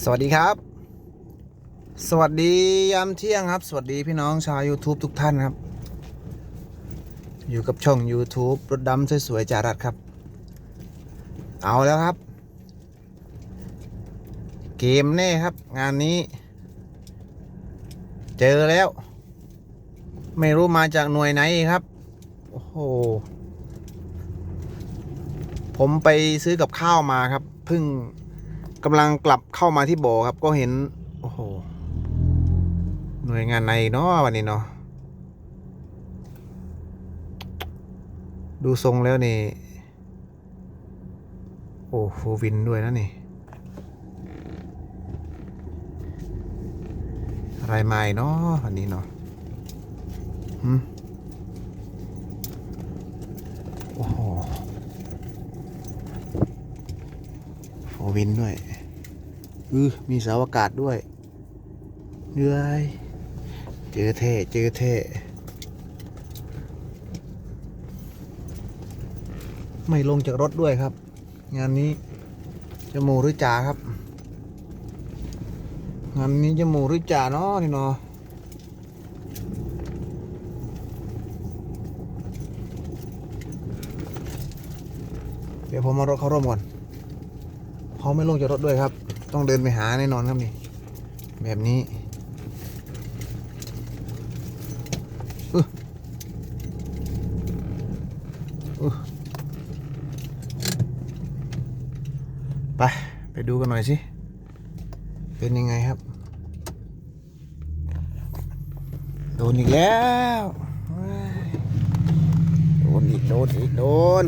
สวัสดีครับ สวัสดียามเที่ยงครับ สวัสดีพี่น้องชาว YouTube ทุกท่านครับ อยู่กับช่อง YouTube รถดำสวยๆจารัดครับ เอาแล้วครับ เกมแน่ครับ งานนี้ เจอแล้ว ไม่รู้มาจากหน่วยไหนครับ โอ้โห ผมไปซื้อกับข้าวมาครับเพิ่ง กำลังกลับเข้ามาที่บ่อครับ ก็เห็น โอ้โห หน่วยงานไหนเนาะวันนี้เนาะดูทรงแล้วนี่ โอ้โฟวินด้วยนะนี่ อะไรใหม่เนาะวันนี้เนาะหืมโอ้โหโฟวินด้วย อือมีเสาอากาศด้วยเหนื่อยเจอเท่เจอเท่ไม่ลงจากรถด้วยครับ งานนี้จะหมูหรือจ่าครับ งานนี้จะหมูหรือจ่าเนาะนี่เนาะเดี๋ยวผมมารถเข้าร่วมก่อนเขาไม่ลงจากรถด้วยครับ ต้องเดินไปหาแน่นอนครับนี่ แบบนี้ไปไปดูกันหน่อยสิ เป็นยังไงครับ โดนอีกแล้ว โดนอีก โดนอีก โดน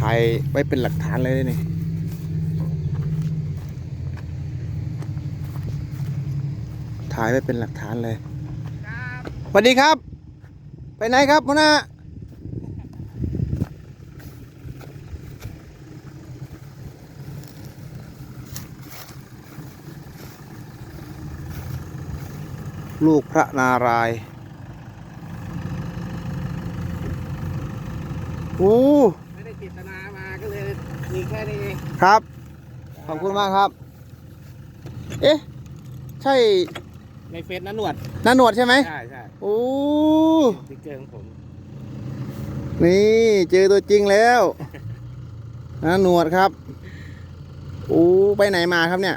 ถ่ายไว้เป็นหลักฐานเลยนี่ถ่ายไว้เป็นหลักฐานเลยสวัสดีครับ ไปไหนครับพ่อหน้าลูกพระนารายณ์โอ้ ครับ ขอบคุณมากครับ เอ๊ะ ใช่ในเฟซนั้นหนวดนาหนวดใช่ไหมใช่ใช่โอ้ สติ๊กเกอร์ของผมนี่เจอตัวจริงแล้วนาหนวดครับ โอ้ไปไหนมาครับเนี่ย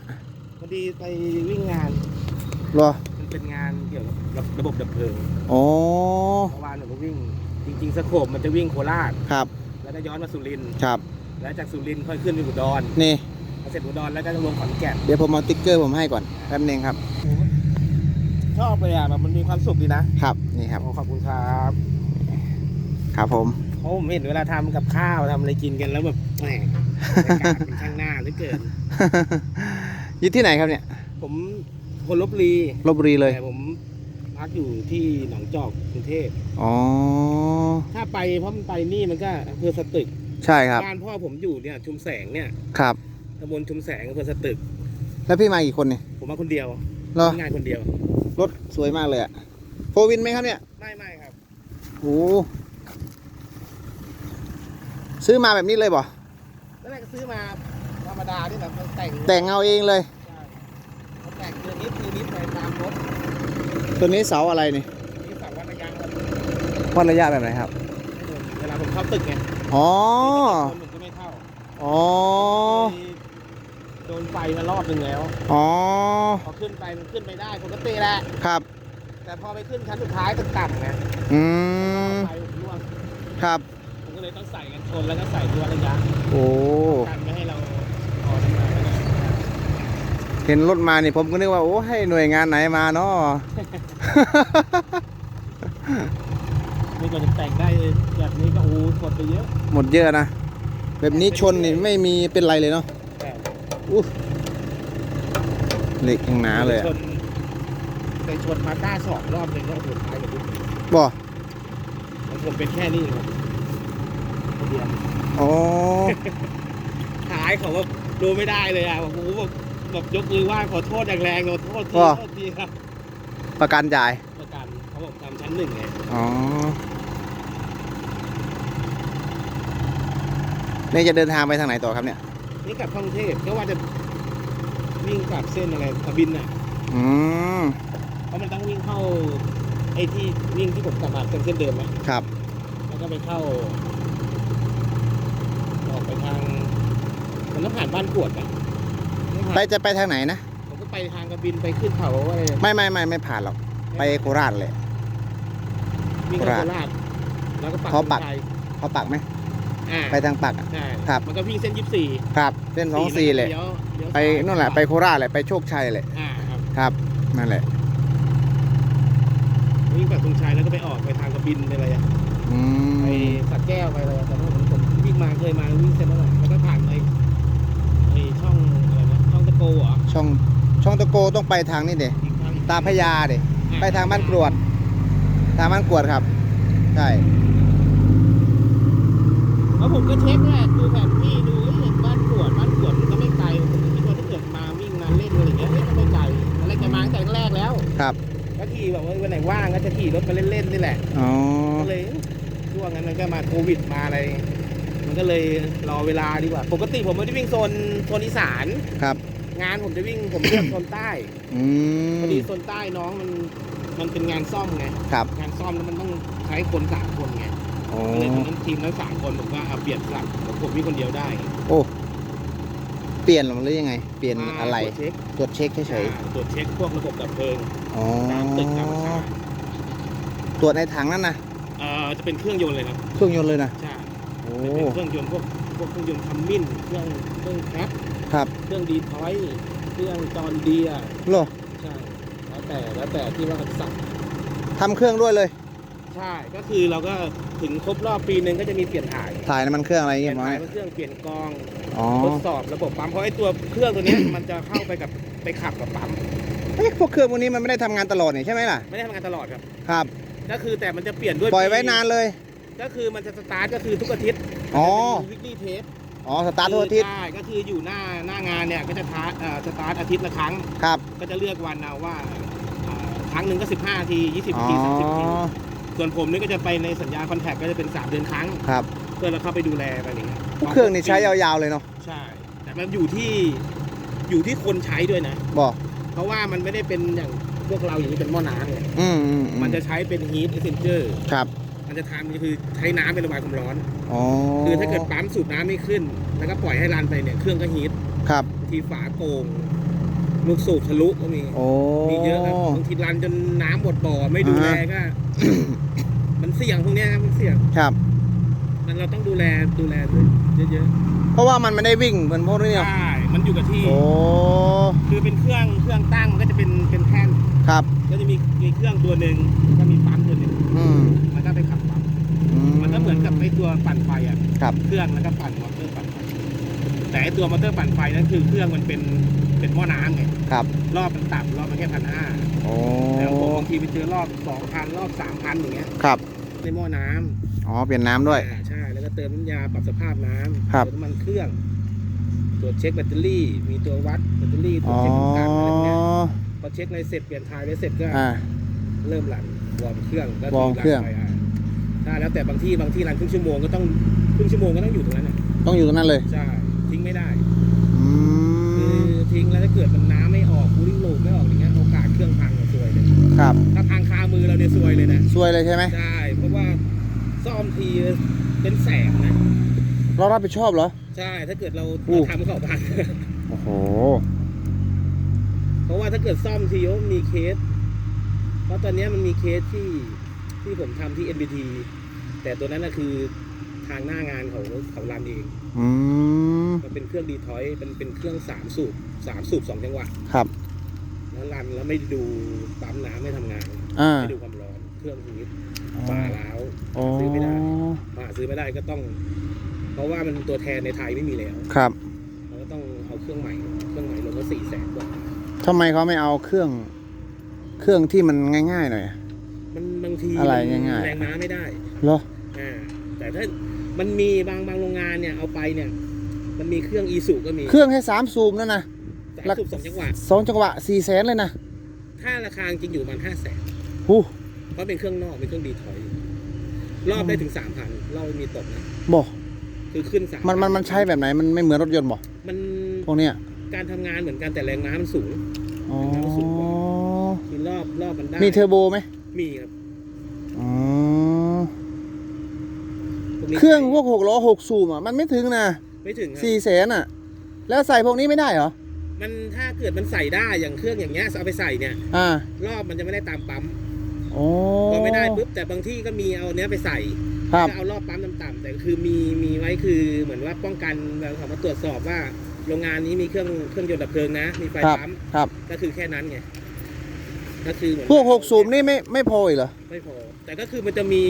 พอดีไปวิ่งงานรอมันเป็นงานเกี่ยวกับระบบดับเพลิงอ๋อเมื่อวานหนูก็วิ่ง จริง ๆสโคปมันจะวิ่งโคราช ครับ แล้วก็ย้อนมาสุรินทร์ครับ แล้วจากสุรินทร์ค่อยขึ้นไปอุดรนี่พอเสร็จอุดรแล้วก็ลงขอนแก่นเดี๋ยวผมเอาติ๊กเกอร์ผมให้ก่อนแป๊บนึงครับ ชอบเลยอะแบบมันมีความสุขดีนะครับนี่ครับโอ้ขอบคุณครับครับผมเพราะผมเห็นเวลาทำกับข้าวทำอะไรกินกันแล้วแบบแหมบรรยากาศเป็นข้างหน้าเหลือเกินอยู่ที่ไหนครับเนี่ย ผมคนลบบุรีลบบุรีเลยแต่ผมพักอยู่ที่หนองจอกกรุงเทพอ๋อถ้าไปเพราะมันไปนี่มันก็อำเภอสตึก ใช่ครับ บ้านพ่อผมอยู่เนี่ยชุมแสงเนี่ยครับ ตำบลชุมแสงอำเภอสตึก แล้วพี่มากี่คนเนี่ยผมมาคนเดียวเหรอทำงานคนเดียว รถสวยมากเลยอะโฟวินไหมครับเนี่ยไม่ไม่ครับ โอ้ซื้อมาแบบนี้เลยบ่แล้วแรกก็ซื้อมาธรรมดาที่แบบมันแต่งแต่งเอาเองเลย ใช่มันแต่งคือนิดคือนิดไปตามรถตัวนี้เสาอะไรนี่ที่สั่งวัดระยะครับวัดระยะแบบไหนครับ เวลาผมเข้าตึกไง อ๋อ คนมันก็ไม่เข้าอ๋อ โดนไฟมารอบหนึ่งแล้ว อ๋อ พอขึ้นไปมันขึ้นไปได้ปกติแหละ ครับ แต่พอไปขึ้นชั้นสุดท้ายต่ำๆไงอืม ไฟผมร่วงครับ ผมก็เลยต้องใส่กันชนแล้วก็ใส่ตัวระยะโอ้ กันไม่ให้เราออกมาเห็นรถมานี่ผมก็นึกว่า โอ้ ให้หน่วยงานไหนมาเนาะ นี่ก็จะแต่งได้แบบนี้ก็โอ้กดไปเยอะหมดเยอะนะ แบบนี้ชนนี่ไม่มีเป็นไรเลยเนาะแต่อู้เหล็กยังหนาเลยชอะนไปชนมาต้าสองรอบหนึ่งก็สุดท้ายกับทุกบ่ของผมเป็นแค่นี้ครับคนเดียวอ๋อท้ายเขาแบบดูไม่ได้เลยอะโอ้โหแบบแบบยกมือไหว้ขอโทษอย่างแรงขอโทษทีว้าโทษทีครับประกันจ่าย ประกันเขาบอกทำชั้นหนึ่งไงอ๋อ นี่จะเดินทางไปทางไหนต่อครับเนี่ย นี่กลับท่องเทพก็ว่าจะวิ่งกลับเส้นอะไรกบินน่ะอืมเพราะมันต้องวิ่งเข้าไอ้ที่วิ่งที่ผมกลับมาเป็นเส้นเดิมไหมครับ แล้วก็ไปเข้า ออกไปทาง มันต้องผ่านบ้านกวดนะไม่ผ่านไปจะไปทางไหนนะ ผมก็ไปทางกระบินไปขึ้นเขาอะไรไม่ไม่ไม่ไม่ผ่านหรอก ไปโคราชเลย วิ่งเข้าโคราชแล้วก็ปักเขาปัก ธงชัยเขาปักไหม อ่าไปทางปักอะ ใช่ครับ มันก็วิ่งเส้นยี่สิบสี่ครับ เส้นสองสี่เลยไปนู่นแหละไปโคราชเลยไปโชคชัยเลยอ่าครับครับนั่นแหละวิ่งปักธงชัยแล้วก็ไปออกไปทางกระบินไปอะไรอะอืไปมสักแก้วไปอะไรอะแต่ว่าผมผมวิ่งมาเคยมาวิ่งเส้นนั้นแหละแล้วก็ผ่านไปไอช่องอะไรนะช่องตะโกเหรอช่องช่องตะโกต้องไปทางนี่เด็อีกทางตาพญาเด็อ่ไปทางบ้านกรวด ทางบ้านกรวดครับ ใช่ แล้วผมก็เช็คแหละดูแผนที่ดูเอ้ยเห็นบ้านกวดบ้านกวดมันก็ไม่ไกลผมก็คิดว่าถ้าเกิดมาวิ่งมาเล่นอะไรอย่างเงี้ยเอ้ยก็ไม่ไกลอะไรจะมาตั้งแต่แรกแล้ว ครับก็ขี่แบบว่าวันไหนว่างก็จะขี่รถมาเล่นๆนี่แหละอ๋อก็เลยช่วงนั้นมันก็มาโควิดมาอะไร มันก็เลยรอเวลาดีกว่า ปกติผมไม่ได้วิ่งโซนโซนอีสานครับ งานผมจะวิ่งผมเลือกโซนใต้อืพมอดีโซนใต้น้องมันมันเป็นงานซ่อมไงครับงานซ่อมแล้วมันต้องใช้คนสามคนไงโอ้ ก็เลยตอนนั้นทีมนั้นสามคนผมว่าเอาเปลี่ยนสลับผมผมวิ่งคนเดียวได้โอ้เปลี่ยนหรือยังไง เปลี่ยนมาอะไรตรวจเช็คตรวจเช็คเฉยอ่าตรวจเช็คพวกระบบดับเพลิงๆอ๋อตามตึกตามอาคารตรวจในถังนั่นนะเอ่อจะเป็นเครื่องยนต์เลยครับเครื่องยนต์เลยนะใช่โอ้เป็นเครื่องยนต์พวกพวกเครื่องยนต์คัมมินเครื่องเครื่องแคปครับ เครื่องดีทอยเครื่องจอนเดียโลใช่แล้วแต่แล้วแต่ที่ว่าเขาสั่งทำเครื่องด้วยเลย ใช่ก็คือเราก็ถึงครบรอบปีหนึ่งก็จะมีเปลี่ยนถ่ายถ่ายน้ำมันเครื่องอะไรเปเงี้ลี่ยยนมั้ถ่ายยเครื่องเปลี่ยนกองอ๋อทดสอบระบบปั๊มเพราะไอ้ตัวเครื่องตัวเนี้ย มันจะเข้าไปกับไปขับกับปั๊มเอ้ยพวกเครื่องพวกนี้มันไม่ได้ทำงานตลอดนี่ใช่ไหมล่ะไม่ได้ทำงานตลอดครับครับก็คือแต่มันจะเปลี่ยนด้วยปล่อยไว้นานเลย ก็คือมันจะสตาร์ทก็คือทุกอาทิตย์อ๋อ วิกฤตเทสอ๋อสตาร์ททุกอาทิตย์ใช่ก็คืออยู่หน้าหน้างานเนี่ยก็จะทาเอ่อสตาร์ทอาทิตย์ละครั้ง ครับก็จะเลือกวันเอาว่าอ่าครั้งหนึ่งก็ 15นาที 20อ๋นาอที30นาที ส่วนผมนี่ก็จะไปในสัญญาคอนแทคก็จะเป็น3เดือนครั้ง ครับเพื่อเราเข้าไปดูแลไปอย่างเงี้ยพวกเครื่องนี่ใช้ยาวๆเลยเนาะใช่ แต่มันอยู่ที่อยู่ที่คนใช้ด้วยนะ บอก เพราะว่ามันไม่ได้เป็นอย่างพวกเราอย่างนี้เป็นหม้อน้ำไงอืมอืมอืมันจะใช้เป็น heat exchanger ครับ มันจะทำคือใช้น้ำเป็นระบายความร้อน อ๋อคือถ้าเกิดปั๊มสูบน้ำไม่ขึ้น แล้วก็ปล่อยให้รันไปเนี่ยเครื่องก็ฮีทครับ บางทีฝาโกง ลูกสูบทะลุก็มี โอ้มีเยอะครับบาง ทีรันจนน้ำหมดบ่อไม่ดูแลก็ มันเสี่ยงพวกเนี้ยครับมันเสี่ยงครับ มันเราต้องดูแลดูแลด้วยเยอะเพราะว่ามันไม่ได้วิ่งเหมือนพวกนี้ๆเนาะใช่มันอยู่กับที่ โอ้คือเป็นเครื่องเครื่องตั้งมันก็จะเป็นเป็นแท่นครับก็จะมีมีเครื่องตัวหนึ่งแล้วก็มีปั๊มตัวหนึ่งอืมมันก็ไปขับปั๊มอืมันก็เหมือนกับไอตัวปั่นไฟอะครับเครื่องแล้วก็ปั่นมอเตอร์ปั่นไฟแต่ไอตัวมอเตอร์ปั่นไฟนั่นคือเครื่องมันเป็นเป็นหม้อน้ำไงครับรอบมันต่ำรอบมันแค่พันห้าโอ้แล้วผมบางทีไปเจอรอบสองพันรอบสามพันอย่างเงี้ยครับ ในหม้อน้ำอ๋อเปลี่ยนน้ำด้วยอ่าใช่ แล้วก็เติมน้ำยาปรับสภาพน้ำครับเติมน้ำมันเครื่อง ตรวจเช็คแบตเตอรี่ มีตัววัดแบตเตอรี่ตรวอ๋จอเช็คน้ำตาลอะไรพวกเนี้ยพอเช็คอะไรเสร็จเปลี่ยนทายไว้เสร็จก็อ่าเริ่มรันวอร์มเครื่องก็วอร์มเครื่องรันไปอ่าใช่แล้วแต่บางที่บางที่รันครึ่งชั่วโมงก็ต้องครึ่งชั่วโมงก็ต้องอยู่ตรงนั้นน่ะต้องอยู่ตรงนั้นเลยใช่ทิ้งไม่ได้อืคือมทิ้งแล้วถ้าเกิดมันน้ำไม่ออกคูลิ่งโหลดไม่ออกอย่างเงี้ยโอกาส เครื่องพังเนี่ยซวยเลยครับถ้าพังคามือเราเนี่ยซวยเลยนะซวยเลยใช่ไหมใช่เพราะว่าซ่อมทีเป็นแสนนะเรารับผิดชอบเหรอ ใช่ถ้าเกิดเราอู้เราทำเขาพังโอ้โหเพราะว่าถ้าเกิดซ่อมทีก็มีเคส เพราะตอนเนี้ยมันมีเคสที่ที่ผมทำที่ NBT แต่ตัวนั้นนะคือทางหน้างานเขาเขารันเองอืมมันเป็นเครื่องดีทอยเป็นเป็นเครื่องสามสูบสามสูบสองจังหวะครับ แล้วรันแล้วไม่ดูปั๊มน้ำไม่ทำงานอ่า ไม่ดูความร้อนเครื่องฮีทฝาล้าวอ๋อซื้อไม่ได้มาซื้อไม่ได้ก็ต้อง เพราะว่ามันตัวแทนในไทยไม่มีแล้วครับเราก็ต้องเอาเครื่องใหม่ เครื่องใหม่ลงก็สี่แสนกว่าทำไมเขาไม่เอาเครื่อง เครื่องที่มันง่ายๆหน่อยมันบางทีอะไรมันง่ายๆ แรงม้าไม่ได้เหรอ อ่าแต่ถ้ามันมีบางบางโรงงานเนี่ยเอาไปเนี่ย มันมีเครื่องอีสุก็มี เครื่องให้สามซูมนั่นนะแต่ หลักสูบสองจังหวะสองจังหวะสี่แสนเลยนะ ถ้าราคาจริงอยู่ประมาณห้าแสนหูเพราะเป็นเครื่องนอกเป็นเครื่องดีทอย รอบได้ถึงสามพันรอบไม่มีตกนะบอกคือขึ้นสามมันมันมันใช้แบบไหนมันไม่เหมือนรถยนต์บ่มันพวกเนี้ยการทำงานเหมือนกันแต่แรงม้ามันสูงอ๋อคือรอบรอบมันได้มีเทอร์โบไหมมีครับอ๋อพวกนี้เครื่องพวกหกล้อหกสูบอะมันไม่ถึงนะไม่ถึงครับสี่แสนอะ แล้วใส่พวกนี้ไม่ได้เหรอ มันถ้าเกิดมันใส่ได้อย่างเครื่องอย่างเงี้ยเอาไปใส่เนี่ย อ่ารอบมันจะไม่ได้ตามปั๊มโอ้พอไม่ได้ปุ๊บแต่บางที่ก็มีเอาเนี้ยไปใส่ครับก็เอารอบปั๊มต่ำๆแต่คือมีมีไว้คือเหมือนว่าป้องกันแบบเขามาตรวจสอบว่า โรงงานนี้มีเครื่องเครื่องยนต์ดับเพลิงนะ มีไฟครับปั๊มครับ ก็คือแค่นั้นไงก็คือเหมือนพวกหกสูบนี่ไม่ไม่พออีกเหรอไม่พอ แต่ก็คือมันจะมี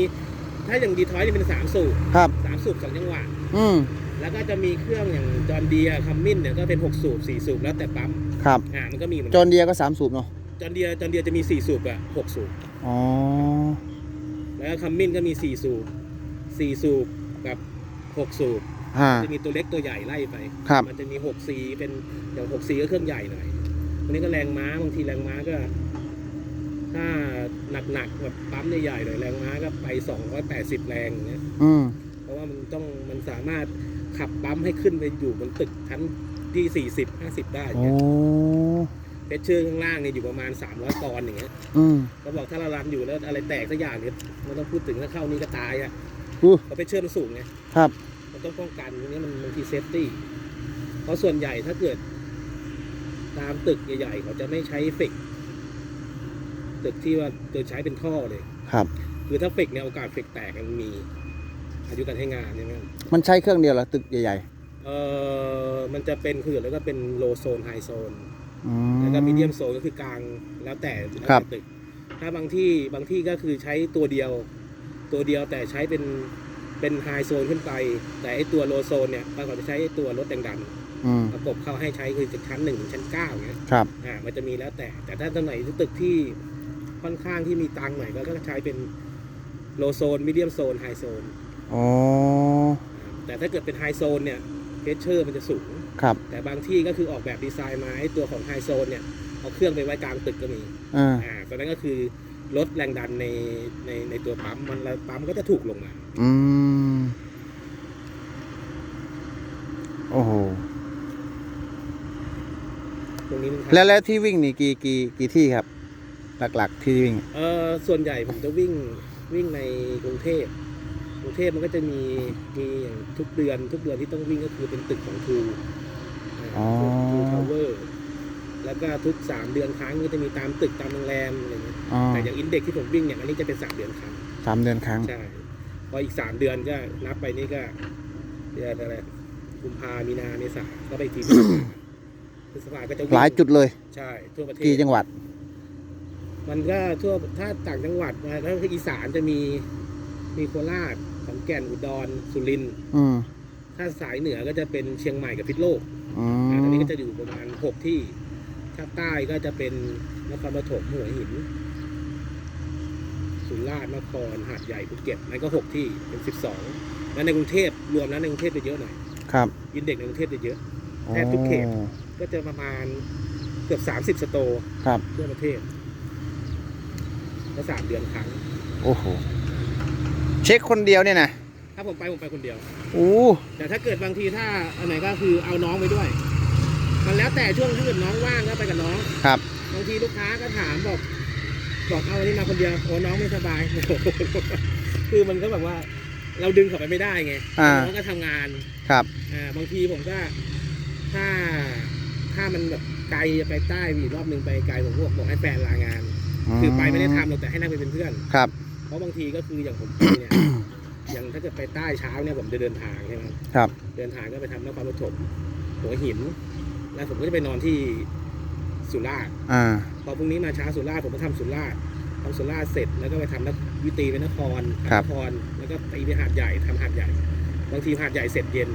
ถ้าอย่างดีทอยนี่เป็นสามสูบครับสามสูบสองจังหวะอืม แล้วก็จะมีเครื่องอย่างจอร์เดียคัมมินเนี่ยก็เป็นหกสูบสี่สูบแล้วแต่ปั๊มครับ อ่ามันก็มีเหมือนจกัอนนเดียก็สามสูบเนาะจอร์เดียจอร์เดียจะมีสี่สูบกับหกสูบ อ๋อแล้วก็คัมมินก็มีสี่สูบสี่สูบกับหกสูบฮะจะมีตัวเล็กตัวใหญ่ไล่ไป ครับ มันจะมีหกซีเป็นอย่างหกซีก็เครื่องใหญ่หน่อยวันนี้ก็แรงม้าบางทีแรงม้าก็ ถ้าหนักๆแบบปั๊มใหญ่ๆหน่อยแรงม้าก็ไปสองร้อยแปดสิบแรงอย่างเงี้ย อืมเพราะว่ามันต้องมันสามารถ ขับปั๊มให้ขึ้นไปอยู่บนตึกชั้นที่สี่สิบห้าสิบได้อย่างโอ้เงี้ยเพชรเชื่อร์ข้างล่างเนี่ยอยู่ประมาณสามร้อยปอนด์อย่างเงี้ยอืม เขาบอกถ้าเรารันอยู่แล้วอะไรแตกสักอย่างเนี่ยมันต้องพูดถึงถ้าเข้านี่ก็ตายอะอู้ เพราะเพชรเชื่อร์มันสูงไง ครับ มันต้องป้องกันตรงนี้มันบางทีเซฟตี้ เพราะส่วนใหญ่ถ้าเกิด ตามตึกใหญ่ๆเขาจะไม่ใช้เฟกตึกที่ว่าจะใช้เป็นท่อเลย ครับ คือถ้าเฟกเนี่ยโอกาสเฟกแตกมันมี อายุการใช้งานใช่ไหมมันใช้เครื่องเดียวเหรอตึกใหญ่เออมันจะเป็นคือแล้วก็เป็นโลโซนไฮโซนๆอืมแล้วก็มีเดียมโซนก็คือกลางแล้วแต่แล้วครัแต่บตึกถ้าบางที่บางที่ก็คือใช้ตัวเดียว ตัวเดียวแต่ใช้เป็นเป็นไฮโซนขึ้นไป แต่ไอตัวโลโซนเนี่ยบางคนจะใช้ไอ้ตัวรถแดงๆอืมประกบเข้าให้ใช้คือจากชั้นหนึ่งถึงชั้นเก้าอย่างเงี้ย ครับ อ่ามันจะมีแล้วแต่ แต่ถ้าตรงไหนตึกที่ค่อนข้างที่มีตังค์หน่อยก็ก็ใช้เป็นโลโซนมีเดียมโซนไฮโซน อ๋อ แต่ถ้าเกิดเป็นไฮโซนเนี่ยเพชเชอร์มันจะสูง ครับ แต่บางที่ก็คือออกแบบดีไซน์มาให้ตัวของไฮโซนเนี่ย เอาเครื่องไปไว้กลางตึกก็มี อ่า อ่าตอนนั้นก็คือลดแรงดันในในในตัวปั๊มมันแล้วปั๊มก็จะถูกลงมา อืม โอ้โห ตรงนี้มันแล้วแล้วที่วิ่งนี่กี่กี่กี่ที่ครับ หลักๆที่วิ่ง เออส่วนใหญ่ผมจะวิ่งวิ่งในกรุงเทพ กรุงเทพมันก็จะมีมีอย่างทุกเดือน ทุกเดือนที่ต้องวิ่งก็คือเป็นตึกของทูอ๋อทูทาวเวอร์แล้วก็ทุกสามเดือนครั้งก็จะมีตามตึกตามโรงแรมอะไรเงี้ยอ๋อแต่อย่างอินเด็กที่ผมวิ่งเนี่ยอันนี้จะเป็นสามเดือนครั้งสามเดือนครั้งใช่พออีกสามเดือนก็นับไปนี่ก็เดือนอะไรกุมภามีนาเมษาก็ไปอีกทีพฤษภาก็จะวิ่งหลายจุดเลยใช่ทั่วประเทศกี่จังหวัด มันก็ทั่วถ้าต่างจังหวัดมาถ้าอีสานจะมีมีโคราชขอน แก่นอุดรสุรินทร์อืมถ้าสายเหนือก็จะเป็นเชียงใหม่กับพิษณุโลกอือ่าตอนมนี้ก็จะอยู่ประมาณหกที่ภาคใต้ก็จะเป็นนครปฐมหัวหิน สุราษฎร์นครหาดใหญ่ภูเก็ตนั่นก็หกที่เป็นสิบสองแล้วในกรุงเทพรวมแล้วในกรุงเทพจะเยอะหน่อยครับยินเด็กในกรุงเทพจะเยอะแทบทุกเขตโอ้ก็จะประมาณเกือบสามสิบสโตร์ครับทั่วประเทศแล้วสามเดือนครั้ง โอ้โห เช็คคนเดียวเนี่ยนะถ้าผมไปผมไปคนเดียวโอ้แต่ถ้าเกิดบางทีถ้าอันไหนก็คือเอาน้องไปด้วย มันแล้วแต่ช่วงที่เกิดน้องว่างก็ไปกับน้อง ครับ บางทีลูกค้าก็ถามบอก บอกเอาอันนี้มาคนเดียวโอ้น้องไม่สบายคือมันก็แบบว่า เราดึงเขาไปไม่ได้ไงอ่า น้องก็ทำงาน ครับ อ่าบางทีผมก็ถ้าถ้ามันแบบไกลจะไปใต้อีกรอบหนึ่งไปไกลผมก็บอกให้แฟนลางาน คือไปไม่ได้ทำหรอกแต่ให้นั่งไปเป็นเพื่อน ครับเพ ราะบางทีก็คืออย่างผมไปเนี่ย อย่างถ้าเกิดไปใต้เช้าเนี่ยผมจะเดินทางใช่ไหมครับ เดินทางก็ไปทำนครปฐมหัวหิน แล้วผมก็จะไปนอนที่สุราษฎร์อ่า พอพรุ่งนี้มาเช้าสุราษฎร์ผมก็ทำสุราษฎร์ทำสุราษฎร์เสร็จแล้วก็ไปทำนครวิตีไปนครครับ นครแล้วก็ตีไปหาดใหญ่ทำหาดใหญ่ บางทีหาดใหญ่เสร็จเย็น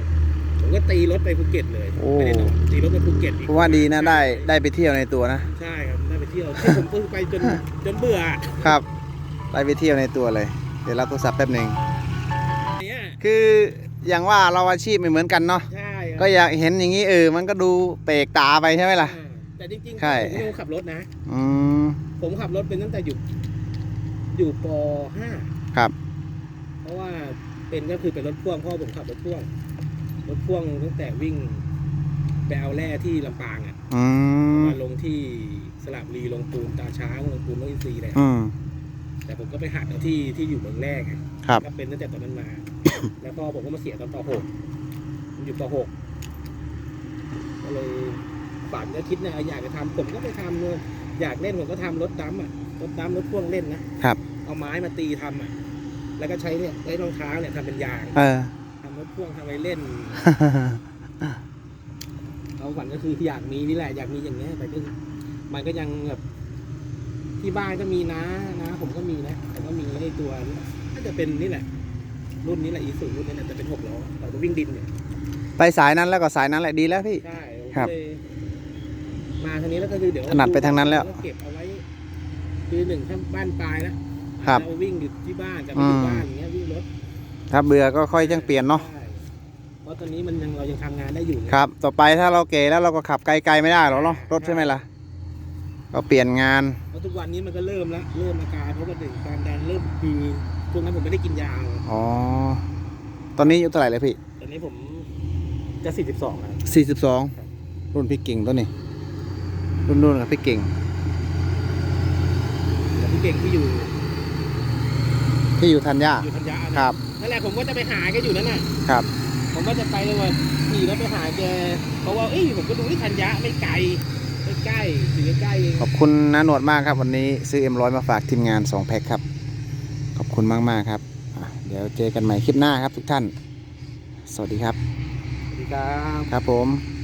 ผมก็ตีรถไปภูเก็ตเลยโอ้ ไม่ได้นอนตีรถไปภูเก็ตอีกเพราะว่าดีนะได้ได้ไปเที่ยวในตัวนะ ใช่ครับได้ไปเที่ยวที่ผมเพิ่งไปจน จนเบื่อ ครับ ได้ไปเที่ยวในตัวเลย เดี๋ยวรับโทรศัพท์แป๊บหนึ่งเนี่ยคืออย่างว่าเราอาชีพไม่เหมือนกันเนาะใช่ครับก็อยากเห็นอย่างนี้เออมันก็ดูเปลกตาไปใช่ไหมล่ะอ่าแต่จริงๆใช่ผมไม่ได้ขับรถนะ อืม ผมขับรถเป็นตั้งแต่อยู่ อยู่ป .5 ครับ เพราะว่าเป็นก็คือเป็นรถพ่วงพ่อผมขับรถพ่วง รถพ่วงตั้งแต่วิ่งไปเอาแร่ที่ลำปางอะอืมมาลงที่สระบุรีลงปูนตาช้างลงปูนโนอินทรีย์เลยอืม แต่ผมก็ไปหัดเอาที่ที่อยู่เมืองแรกไงครับ ก็เป็นตั้งแต่ตอนนั้นมา แล้วก็ผมก็มาเสียตอนป .6 ผมอยู่ป .6 ก็เลยฝันก็คิดนะอยากจะทำผมก็ไปทำเลยอยากเล่นผมก็ทำรถดัมป์อะรถดัมป์รถพ่วงเล่นนะครับ เอาไม้มาตีทำอะแล้วก็ใช้เนี่ยใช้รองเท้าเนี่ยทำเป็นยางเออ ทำรถพ่วงทำอะไรเล่น เอาฝันก็คืออยากมีนี่แหละอยากมีอย่างเงี้ยแต่ก็มันก็ยังแบบที่บ้านก็มีนะนะ ผมก็มีนะแต่ก็มีไอ้ตัวนี้น่าจะเป็นนี่แหละ รุ่นนี้แหละอีสุรุ่นนี้แหละแต่เป็นหกล้อเราจะวิ่งดินเนี่ยไปสายนั้นแล้วก็สายนั้นแหละดีแล้วพี่ ใช่ผมครัก็บเลยมาทางนี้แล้วก็คือเดี๋ยวถนัดไปทางนั้นแล้ว เก็บเอาไว้คือหนึ่งถ้าบ้านปลายแล้วครับเราวิ่งอยู่ที่บ้านกับไปอยู่อืมบ้านอย่างเงี้ยวิ่งรถถ้าเบื่อก็ค่อยจังเปลี่ยนเนาะใช่เพราะตอนนี้มันยังเรายังทำงานได้อยู่ไงครับ ต่อไปถ้าเราเก๋แล้วเราก็ขับไกลๆไม่ได้หรอกเนาะรถใช่ไหมล่ะ ก็เปลี่ยนงานเพราะทุกวันนี้มันก็เริ่มแล้วเริ่มอาการเพราะว่าหนึ่งความดันเริ่มมีช่วงนั้นผมไม่ได้กินยาอ๋อ ตอนนี้อายู่เท่าไหร่เลยพี่ตอนนี้ผมจะสี่สิบสองแล้วสี่สิบสองรุ่นพี่เก่งตัวนี้ รุ่นรุ่นกับพี่เก่ง แต่พี่เก่งที่อยู่ที่อยู่ธัญญาอยู่ธัญญาคเนี่ยรับ นั่นแหละผมก็จะไปหาแกอยู่นั่นน่ะครับ ผมก็จะไปเลยว่าขี่รถไปหาแกเพราะว่าเอ้ยผมก็ดูที่ธัญญาไม่ไกลไม่ ใกล้อยู่ใกล้เองขอบคุณน้าหนวดมากครับ วันนี้ซื้อเอ็มร้อยมาฝากทีมงานสองแพ็คครับ ขอบคุณมากมากครับเดี๋ยวเจอกันใหม่คลิปหน้าครับทุกท่าน สวัสดีครับ สวัสดีครับ ครับผม